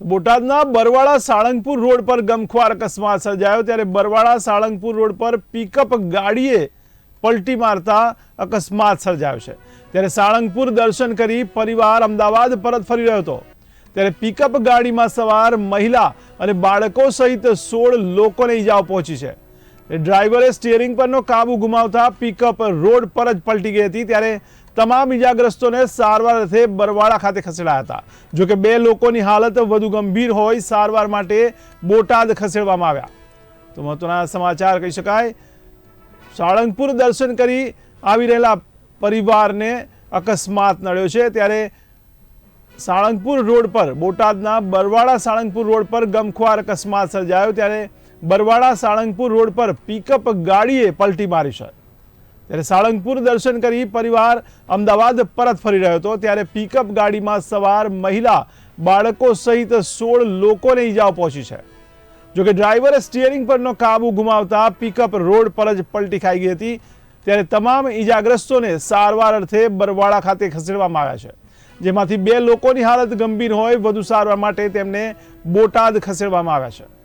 બોટાદના બરવાળા સાળંગપુર રોડ પર ગમખ્વાર અકસ્માત સર્જાયો ત્યારે બરવાળા સાળંગપુર રોડ પર પિકઅપ ગાડીએ પલટી મારતા અકસ્માત સર્જાયો છે. ત્યારે સાળંગપુર દર્શન કરી પરિવાર અમદાવાદ પરત ફરી રહ્યો હતો. ત્યારે પિકઅપ ગાડીમાં સવાર મહિલા અને બાળકો સહિત સોળ લોકોને ઈજાઓ પહોંચી છે. ડ્રાઈવરે સ્ટિયરિંગ પરનો કાબુ ગુમાવતા પિકઅપ રોડ પર જ પલટી ગઈ હતી, ત્યારે તમામ ઈજાગ્રસ્તોને સારવાર અર્થે બરવાળા ખાતે ખસેડાયા હતા. જો કે બે લોકોની હાલત વધુ ગંભીર હોય સારવાર માટે બોટાદ ખસેડવામાં આવ્યા. તો મહત્વના સમાચાર કહી શકાય, સાળંગપુર દર્શન કરી આવી રહેલા પરિવારને અકસ્માત નડ્યો છે, ત્યારે સાળંગપુર રોડ પર, બોટાદના બરવાડા સાળંગપુર રોડ પર ગમખ્વાર અકસ્માત સર્જાયો, ત્યારે બરવાડા સાળંગપુર રોડ પર પિકઅપ ગાડીએ પલટી મારી છે. ત્યારે સાળંગપુર દર્શન કરી પરિવાર અમદાવાદ પરત ફરી રહ્યો હતો. ત્યારે પિકઅપ ગાડીમાં સવાર મહિલા બાળકો સહિત સોળ લોકોને ઈજાઓ પહોંચી છે. જોકે ડ્રાઈવરે સ્ટિયરિંગ પરનો કાબુ ગુમાવતા પિકઅપ રોડ પર જ પલટી ખાઈ ગઈ હતી. ત્યારે તમામ ઈજાગ્રસ્તોને સારવાર અર્થે બરવાડા ખાતે ખસેડવામાં આવ્યા છે. જેમાંથી બે લોકોની હાલત ગંભીર હોય, વધુ સારવાર માટે તેમને બોટાદ ખસેડવામાં આવ્યા છે.